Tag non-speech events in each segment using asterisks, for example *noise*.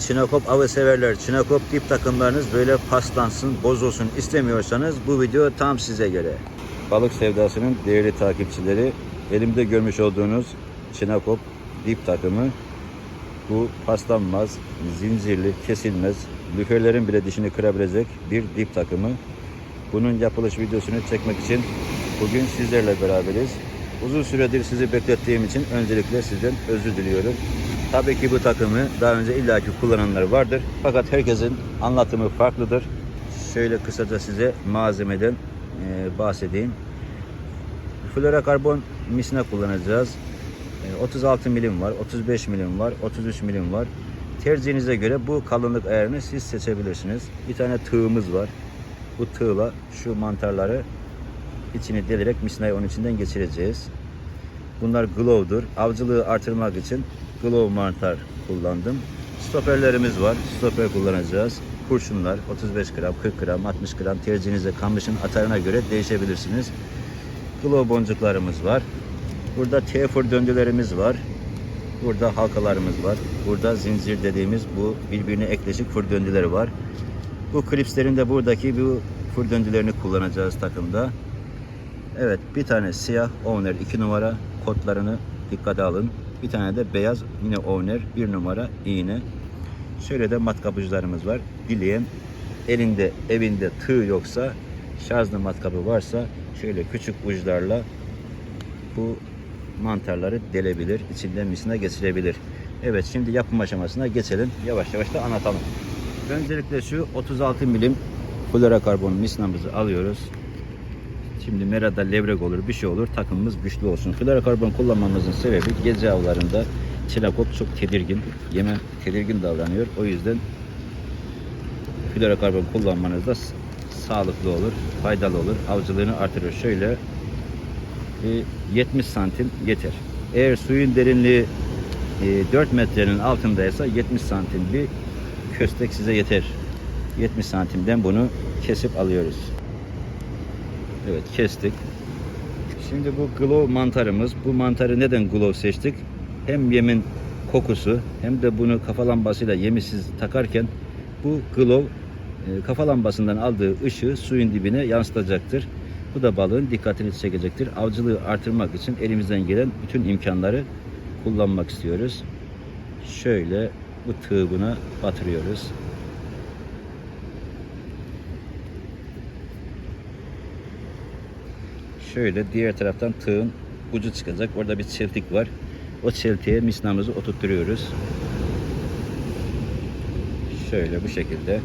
Çinekop avı severler. Çinekop dip takımlarınız böyle paslansın, bozulsun istemiyorsanız bu video tam size göre. Balık sevdasının değerli takipçileri elimde görmüş olduğunuz Çinekop dip takımı bu paslanmaz, zincirli, kesilmez, lüferlerin bile dişini kırabilecek bir dip takımı. Bunun yapılış videosunu çekmek için bugün sizlerle beraberiz. Uzun süredir sizi beklettiğim için öncelikle sizden özür diliyorum. Tabii ki bu takımı daha önce illaki kullananlar vardır. Fakat herkesin anlatımı farklıdır. Şöyle kısaca size malzemeden e, bahsedeyim. Florokarbon misine kullanacağız. E, 36 milim var, 35 milim var, 33 milim var. Tercihinize göre bu kalınlık ayarını siz seçebilirsiniz. Bir tane tığımız var. Bu tığla şu mantarları içini delerek misinayı onun içinden geçireceğiz. Bunlar glow'dur. Avcılığı artırmak için glow mantar kullandım. Stoperlerimiz var. Stoper kullanacağız. Kurşunlar 35 gram, 40 gram, 60 gram tercihinize kamışın atarına göre değişebilirsiniz. Glow boncuklarımız var. Burada T4 döndülerimiz var. Burada halkalarımız var. Burada zincir dediğimiz bu birbirine ekleşik fır döndüleri var. Bu klipslerin de buradaki bu fır döndülerini kullanacağız takımda. Evet bir tane siyah owner 2 numara kodlarını dikkate alın. Bir tane de beyaz yine owner 1 numara iğne. Şöyle de matkap uçlarımız var. Dileyen elinde evinde tığ yoksa şarjlı matkabı varsa şöyle küçük uçlarla bu mantarları delebilir. içinden misine geçirebilir. Evet şimdi yapım aşamasına geçelim. Yavaş yavaş da anlatalım. Öncelikle şu 36 milim fluorokarbon misnamızı alıyoruz. Şimdi merada levrek olur, bir şey olur. Takımımız güçlü olsun. Fluorokarbon kullanmamızın sebebi gece avlarında çinekop çok tedirgin. Yeme tedirgin davranıyor. O yüzden fluorokarbon kullanmanız da sağlıklı olur, faydalı olur. Avcılığını artırır. Şöyle e, 70 santim yeter. Eğer suyun derinliği e, 4 metrenin altındaysa 70 santim bir köstek size yeter. 70 santimden bunu kesip alıyoruz. Evet kestik. Şimdi bu glow mantarımız. Bu mantarı neden glow seçtik? Hem yemin kokusu hem de bunu kafa lambasıyla yemi siz takarken bu glow e, kafa lambasından aldığı ışığı suyun dibine yansıtacaktır. Bu da balığın dikkatini çekecektir. Avcılığı artırmak için elimizden gelen bütün imkanları kullanmak istiyoruz. Şöyle bu tığı buna batırıyoruz. Şöyle diğer taraftan tığın ucu çıkacak. Orada bir çeltik var. O çeltiğe misnamızı oturtturuyoruz. Şöyle bu şekilde.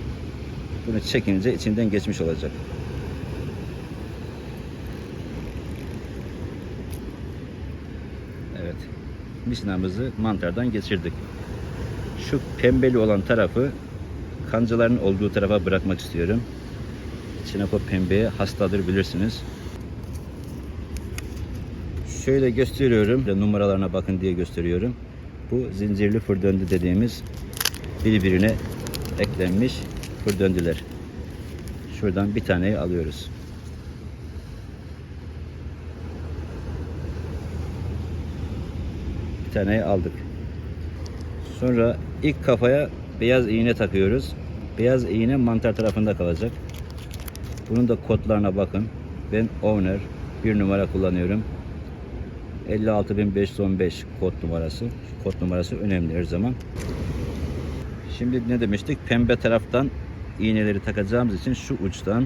Bunu çekince içinden geçmiş olacak. Evet. Misnamızı mantardan geçirdik. Şu pembeli olan tarafı kancaların olduğu tarafa bırakmak istiyorum. Çinekop pembeye hastadır bilirsiniz. Şöyle gösteriyorum. Numaralarına bakın diye gösteriyorum. Bu zincirli fır döndü dediğimiz birbirine eklenmiş fır döndüler. Şuradan bir taneyi alıyoruz. Bir taneyi aldık. Sonra ilk kafaya beyaz iğne takıyoruz. Beyaz iğne mantar tarafında kalacak. Bunun da kodlarına bakın. Ben owner bir numara kullanıyorum. 56515 kod numarası. Kod numarası önemli her zaman. Şimdi ne demiştik? Pembe taraftan iğneleri takacağımız için şu uçtan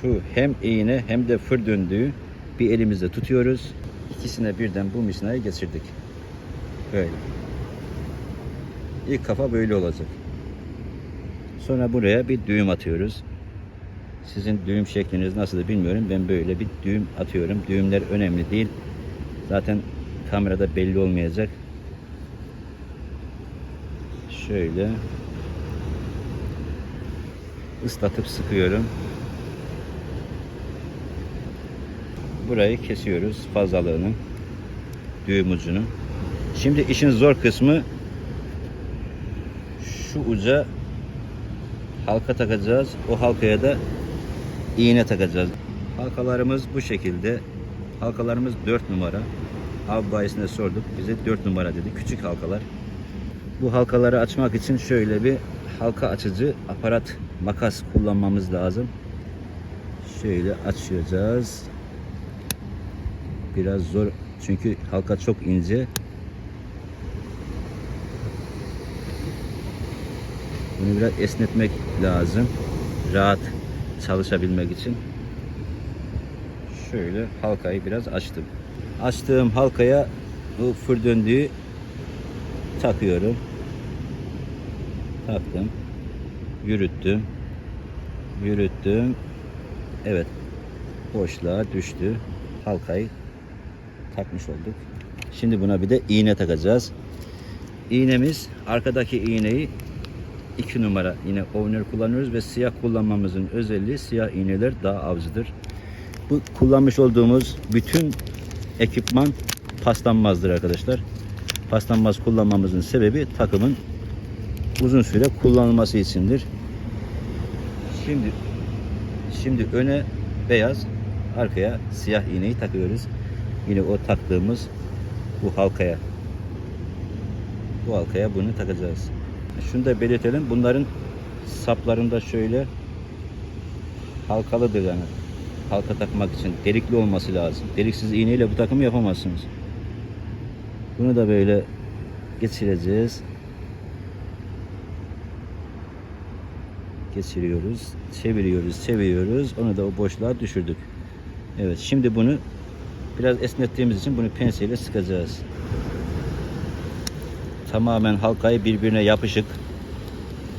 şu hem iğne hem de fır döndüğü bir elimizde tutuyoruz. İkisine birden bu misinayı geçirdik. Böyle. İlk kafa böyle olacak. Sonra buraya bir düğüm atıyoruz. Sizin düğüm şekliniz nasıl bilmiyorum. Ben böyle bir düğüm atıyorum. Düğümler önemli değil. Zaten kamerada belli olmayacak. Şöyle ıslatıp sıkıyorum. Burayı kesiyoruz fazlalığını. Düğüm ucunu. Şimdi işin zor kısmı şu uca halka takacağız. O halkaya da iğne takacağız. Halkalarımız bu şekilde. Halkalarımız 4 numara. Av bayisine sorduk. Bize 4 numara dedi. Küçük halkalar. Bu halkaları açmak için şöyle bir halka açıcı aparat makas kullanmamız lazım. Şöyle açacağız. Biraz zor çünkü halka çok ince. Bunu biraz esnetmek lazım. Rahat çalışabilmek için. Şöyle halkayı biraz açtım. Açtığım halkaya bu fır döndüğü takıyorum. Taktım. Yürüttüm. Yürüttüm. Evet. Boşluğa düştü. Halkayı takmış olduk. Şimdi buna bir de iğne takacağız. İğnemiz arkadaki iğneyi 2 numara yine owner kullanıyoruz ve siyah kullanmamızın özelliği siyah iğneler daha avcıdır. Bu kullanmış olduğumuz bütün ekipman paslanmazdır arkadaşlar. Paslanmaz kullanmamızın sebebi takımın uzun süre kullanılması içindir. Şimdi şimdi öne beyaz, arkaya siyah iğneyi takıyoruz. Yine o taktığımız bu halkaya. Bu halkaya bunu takacağız. Şunu da belirtelim. Bunların saplarında şöyle halkalıdır yani. Halka takmak için delikli olması lazım. Deliksiz iğneyle bu takımı yapamazsınız. Bunu da böyle geçireceğiz. Geçiriyoruz, çeviriyoruz, çeviriyoruz. Onu da o boşluğa düşürdük. Evet, şimdi bunu biraz esnettiğimiz için bunu penseyle sıkacağız. Tamamen halkayı birbirine yapışık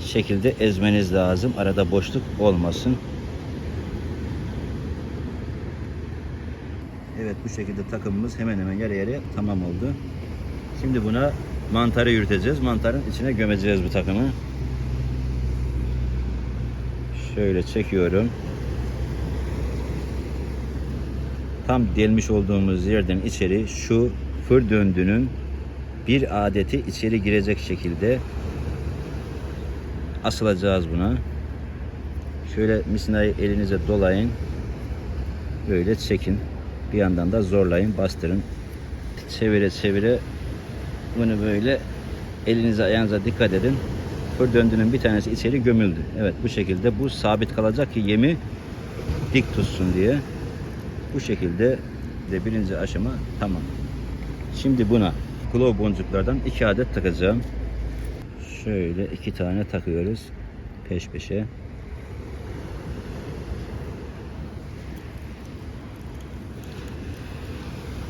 şekilde ezmeniz lazım. Arada boşluk olmasın. Evet bu şekilde takımımız hemen hemen yarı yarıya tamam oldu. Şimdi buna mantarı yürüteceğiz. Mantarın içine gömeceğiz bu takımı. Şöyle çekiyorum. Tam delmiş olduğumuz yerden içeri şu fır döndünün bir adeti içeri girecek şekilde asılacağız buna. Şöyle misinayı elinize dolayın. Böyle çekin. Bir yandan da zorlayın, bastırın. Çevire çevire bunu böyle elinize ayağınıza dikkat edin. Fır döndünün bir tanesi içeri gömüldü. Evet bu şekilde bu sabit kalacak ki yemi dik tutsun diye. Bu şekilde de birinci aşama tamam. Şimdi buna glow boncuklardan iki adet takacağım. Şöyle iki tane takıyoruz peş peşe.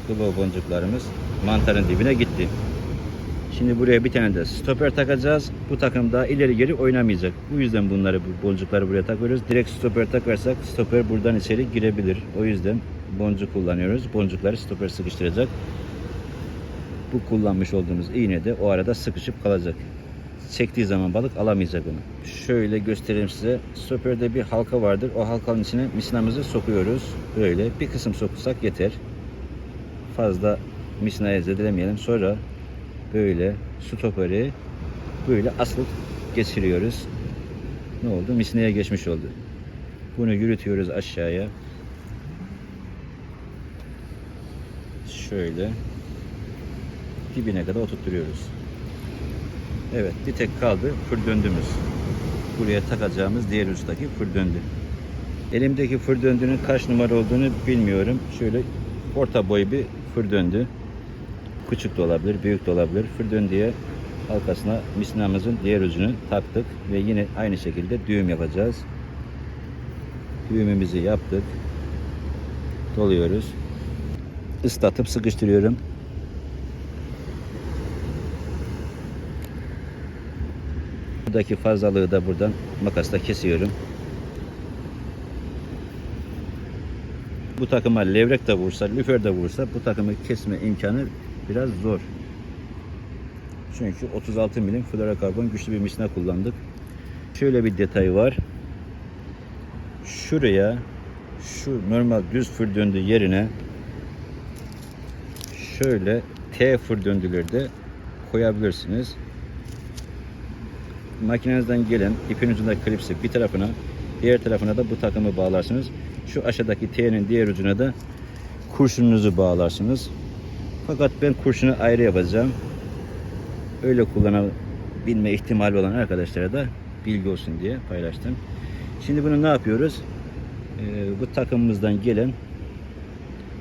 Glow boncuklarımız mantarın dibine gitti. Şimdi buraya bir tane de stoper takacağız. Bu takım daha ileri geri oynamayacak. Bu yüzden bunları bu boncukları buraya takıyoruz. Direkt stoper takarsak stoper buradan içeri girebilir. O yüzden boncuk kullanıyoruz. Boncukları stoper sıkıştıracak. Bu kullanmış olduğumuz iğne de o arada sıkışıp kalacak. Çektiği zaman balık alamayacak onu. Şöyle göstereyim size. Stoperde bir halka vardır. O halkanın içine misinamızı sokuyoruz. Böyle bir kısım sokursak yeter. Fazla misinayı zedelemeyelim. Sonra böyle stoperi böyle asılıp geçiriyoruz. Ne oldu? Misineye geçmiş oldu. Bunu yürütüyoruz aşağıya. Şöyle dibine kadar oturtuyoruz. Evet bir tek kaldı fır döndümüz. Buraya takacağımız diğer ustaki fır döndü. Elimdeki fır döndünün kaç numara olduğunu bilmiyorum. Şöyle orta boy bir fır döndü. Küçük de olabilir, büyük de olabilir. Fır döndüye halkasına misinamızın diğer ucunu taktık ve yine aynı şekilde düğüm yapacağız. Düğümümüzü yaptık. Doluyoruz. Islatıp sıkıştırıyorum. Buradaki fazlalığı da buradan makasla kesiyorum. Bu takıma levrek de vursa, lüfer de vursa bu takımı kesme imkanı biraz zor. Çünkü 36 milim fluorokarbon güçlü bir misina kullandık. Şöyle bir detay var. Şuraya şu normal düz fır döndü yerine şöyle T fır döndüleri de koyabilirsiniz. Makinenizden gelen ipin ucundaki klipsi bir tarafına diğer tarafına da bu takımı bağlarsınız. Şu aşağıdaki T'nin diğer ucuna da kurşununuzu bağlarsınız. Fakat ben kurşunu ayrı yapacağım. Öyle kullanalım bilme ihtimali olan arkadaşlara da bilgi olsun diye paylaştım. Şimdi bunu ne yapıyoruz? Ee, bu takımımızdan gelen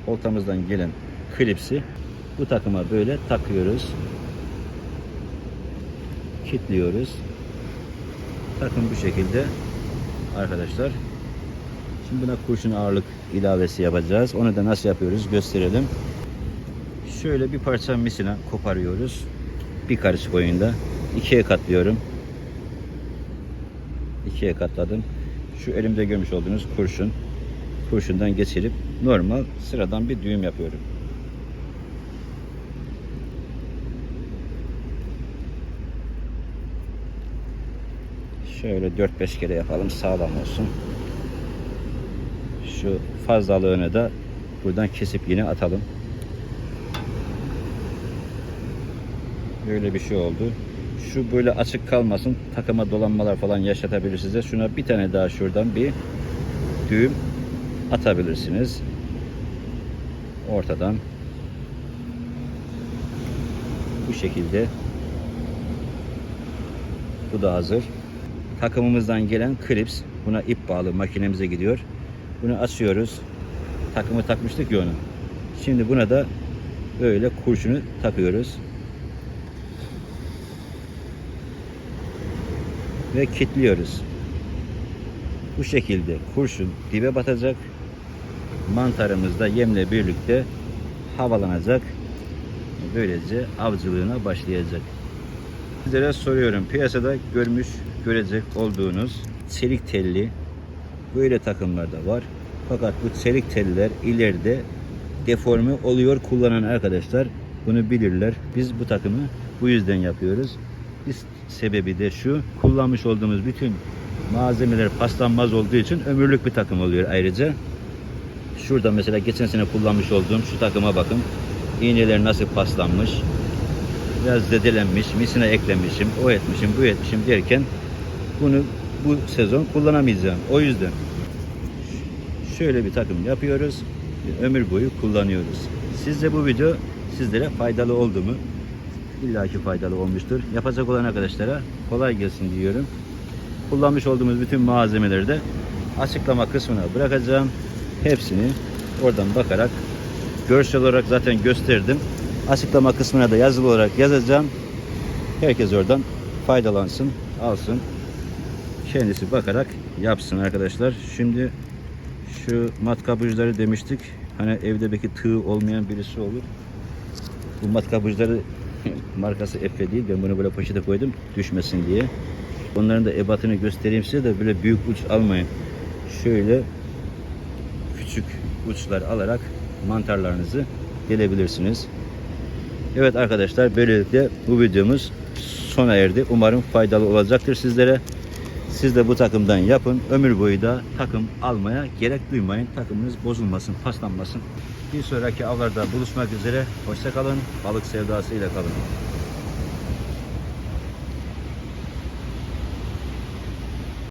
oltamızdan gelen klipsi bu takıma böyle takıyoruz. Kilitliyoruz. Takım bu şekilde arkadaşlar. Şimdi buna kurşun ağırlık ilavesi yapacağız. Onu da nasıl yapıyoruz gösterelim. Şöyle bir parça misina koparıyoruz. Bir karış boyunda. ikiye katlıyorum. İkiye katladım. Şu elimde görmüş olduğunuz kurşun. Kurşundan geçirip normal sıradan bir düğüm yapıyorum. Şöyle 4-5 kere yapalım sağlam olsun. Şu fazlalığını da buradan kesip yine atalım. Böyle bir şey oldu. Şu böyle açık kalmasın. Takıma dolanmalar falan yaşatabilir size. Şuna bir tane daha şuradan bir düğüm atabilirsiniz. Ortadan. Bu şekilde. Bu da hazır. Takımımızdan gelen klips. Buna ip bağlı makinemize gidiyor. Bunu açıyoruz. Takımı takmıştık ya onu. Şimdi buna da böyle kurşunu takıyoruz. Ve kilitliyoruz. Bu şekilde kurşun dibe batacak. Mantarımız da yemle birlikte havalanacak. Böylece avcılığına başlayacak. Sizlere soruyorum. Piyasada görmüş, görecek olduğunuz çelik telli böyle takımlar da var. Fakat bu çelik teller ileride deforme oluyor kullanan arkadaşlar bunu bilirler. Biz bu takımı bu yüzden yapıyoruz. Biz sebebi de şu kullanmış olduğumuz bütün malzemeler paslanmaz olduğu için ömürlük bir takım oluyor ayrıca. Şurada mesela geçen sene kullanmış olduğum şu takıma bakın. İğneler nasıl paslanmış. Biraz zedelenmiş, misine eklemişim, o etmişim, bu etmişim derken bunu bu sezon kullanamayacağım. O yüzden şöyle bir takım yapıyoruz. Ömür boyu kullanıyoruz. Sizce bu video sizlere faydalı oldu mu? İlla ki faydalı olmuştur. Yapacak olan arkadaşlara kolay gelsin diyorum. Kullanmış olduğumuz bütün malzemeleri de açıklama kısmına bırakacağım. Hepsini oradan bakarak görsel olarak zaten gösterdim. Açıklama kısmına da yazılı olarak yazacağım. Herkes oradan faydalansın, alsın. Kendisi bakarak yapsın arkadaşlar. Şimdi şu matkap uçları demiştik. Hani evde belki tığ olmayan birisi olur. Bu matkap uçları *laughs* markası Efe değil. Ben bunu böyle poşete koydum düşmesin diye. Onların da ebatını göstereyim size de böyle büyük uç almayın. Şöyle küçük uçlar alarak mantarlarınızı gelebilirsiniz. Evet arkadaşlar böylelikle bu videomuz sona erdi. Umarım faydalı olacaktır sizlere. Siz de bu takımdan yapın. Ömür boyu da takım almaya gerek duymayın. Takımınız bozulmasın, paslanmasın. Bir sonraki avlarda buluşmak üzere. Hoşçakalın. Balık sevdasıyla kalın.